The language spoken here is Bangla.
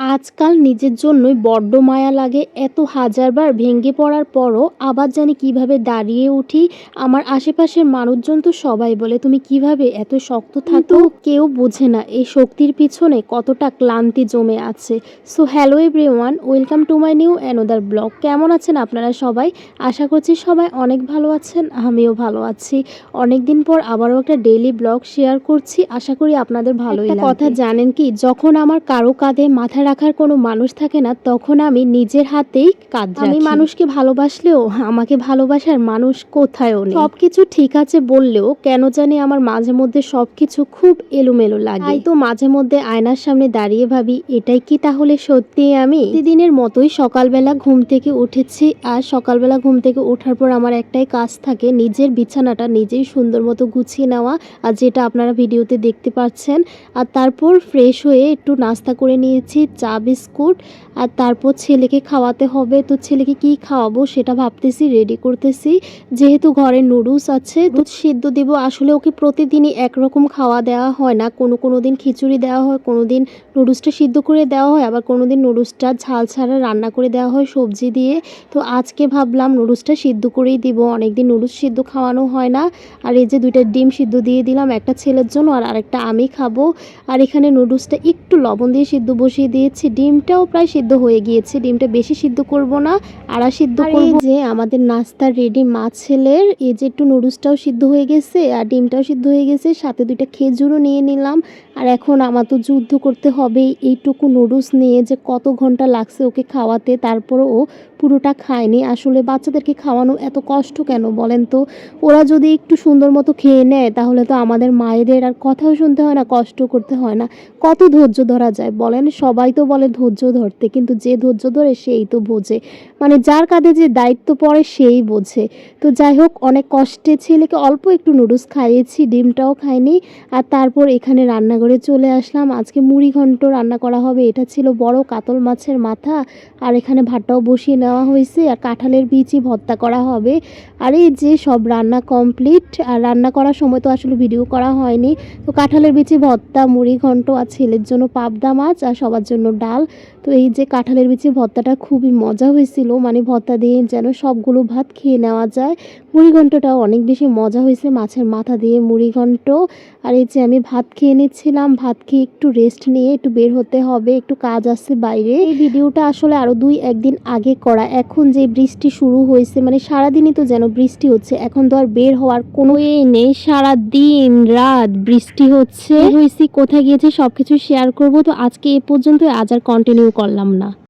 আজকাল নিজের জন্যই বড্ড মায়া লাগে। এত হাজারবার ভেঙে পড়ার পরও আবার জানি কীভাবে দাঁড়িয়ে উঠি। আমার আশেপাশের মানুষজন তো সবাই বলে তুমি কীভাবে এত শক্ত থাকো? কেউ বোঝে না এই শক্তির পিছনে কতটা ক্লান্তি জমে আছে। So hello everyone welcome to my new another vlog কেমন আছেন আপনারা সবাই? আশা করছি সবাই অনেক ভালো আছেন আমিও ভালো আছি। অনেক দিন পর আবারও একটা ডেইলি ব্লগ শেয়ার করছি। আশা করি আপনাদের ভালোই কথা জানেন কি যখন আমার কারও কাঁধে মাথা রাখার কোনো মানুষ থাকে না তখন আমি নিজের হাতেই কাঁধ আমি মানুষকে ভালোবাসলেও আমাকে ভালোবাসার মানুষ কোথায়ও নেই। সবকিছু ঠিক আছে বললেও কেন জানি আমার মাঝে মধ্যে সবকিছু খুব এলোমেলো লাগে। তাই তো মাঝে মধ্যে আয়নার সামনে দাঁড়িয়ে ভাবি এটাই কি তাহলে সত্যি আমি? প্রতিদিনের মতোই সকালবেলা ঘুম থেকে উঠেছি আর সকালবেলা ঘুম থেকে ওঠার পর আমার একটাই কাজ থাকে নিজের বিছানাটা নিজেই সুন্দর মতো গুছিয়ে নেওয়া আর যেটা আপনারা ভিডিওতে দেখতে পাচ্ছেন। আর তারপর ফ্রেশ হয়ে একটু নাস্তা করে নিয়েছি চা বিস্কুট আর তারপর ছেলেকে খাওয়াতে হবে। তো ছেলেকে কি খাওয়াবো সেটা ভাবতেছি রেডি করতেছি। যেহেতু ঘরে নুডলস আছে দুধ সিদ্ধ দিব। আসলে ওকে প্রতিদিনই একরকম খাওয়া দেওয়া হয় না। কোনো কোনো দিন খিচুড়ি দেওয়া হয়, কোনো দিন নুডলসটা সিদ্ধ করে দেওয়া হয়। আবার কোনো দিন নুডলসটা ঝাল ছাড়া রান্না করে দেওয়া হয় সবজি দিয়ে। তো আজকে ভাবলাম নুডলসটা সিদ্ধ করেই দিব। অনেকদিন নুডলস সিদ্ধ খাওয়ানো হয় না। আর এই যে দুইটা ডিম সিদ্ধ দিয়ে দিলাম, একটা ছেলের জন্য আর আরেকটা আমি খাব। আর এখানে নুডলসটা একটু লবণ দিয়ে সিদ্ধ বসিয়ে দিয়েছি ডিমটাও প্রায় সিদ্ধ হয়ে গিয়েছে। ডিমটা বেশি সিদ্ধ করব না আড়া সিদ্ধ করব। যে আমাদের নাস্তা রেডি মা ছেলের এই যে একটু নুডলসটাও সিদ্ধ হয়ে গেছে আর ডিমটাও সিদ্ধ হয়ে গেছে সাথে দুইটা খেজুরও নিয়ে নিলাম। আর এখন আমার তো যুদ্ধ করতে হবে এইটুকু নুডলস নিয়ে যে কত ঘণ্টা লাগছে ওকে খাওয়াতে তারপরও ও পুরোটা খায়নি। আসলে বাচ্চাদেরকে খাওয়ানো এত কষ্ট কেন বলেন তো? ওরা যদি একটু সুন্দর মতো খেয়ে নেয় তাহলে তো আমাদের মায়েদের আর কথাও শুনতে হয় না কষ্ট করতে হয় না। কত ধৈর্য ধরা যায় বলেন? সবাই তো বলে ধৈর্য ধরতে, কিন্তু যে ধৈর্য ধরে সেই তো বোঝে। মানে যার কাঁধে যে দায়িত্ব পড়ে সেই বোঝে। তো যাই হোক, অনেক কষ্টে ছেলেকে অল্প একটু নুডলস খাইয়েছি, ডিমটাও খাইনি, আর তারপর এখানে রান্নাঘরে চলে আসলাম। আজকে মুড়ি ঘন্ট রান্না করা হবে। এটা ছিল বড় কাতল মাছের মাথা, আর এখানে ভাতটাও বসিয়ে নেওয়া হয়েছে, আর কাঁঠালের বিচি ভর্তা করা হবে। আর এই যে সব রান্না কমপ্লিট, আর রান্না করার সময় তো আসলে ভিডিও করা হয়নি। তো কাঁঠালের বিচি ভর্তা, মুড়ি ঘন্ট, আর ছেলের জন্য পাবদা মাছ, আর সবার জন্য ডাল। তো এই যে কাঁঠালের বিচি ভর্তাটা খুবই মজা হয়েছিল। মানে ভর্তা দিয়ে যেন সবগুলো ভাত খেয়ে নেওয়া যায়। মুড়ি ঘন্টটাও অনেক বেশি মজা হয়েছে মাছের মাথা দিয়ে মুড়ি ঘন্ট আর এই যে আমি ভাত খেয়ে নিচ্ছিলাম, ভাত খেয়ে একটু রেস্ট নিয়ে একটু বের হতে হবে, একটু কাজ আছে বাইরে। এই ভিডিওটা আসলে আরও দুই, একদিন আগে করা। এখন যে বৃষ্টি শুরু হয়েছে মানে সারাদিনই তো যেন বৃষ্টি হচ্ছে, এখন তো আর বের হওয়ার কোনো এ নেই। সারাদিন রাত বৃষ্টি হচ্ছে। হয়েছি, কোথায় গিয়েছে সবকিছু শেয়ার করব। তো আজকে এ পর্যন্ত আজ আর কন্টিনিউ করলাম না।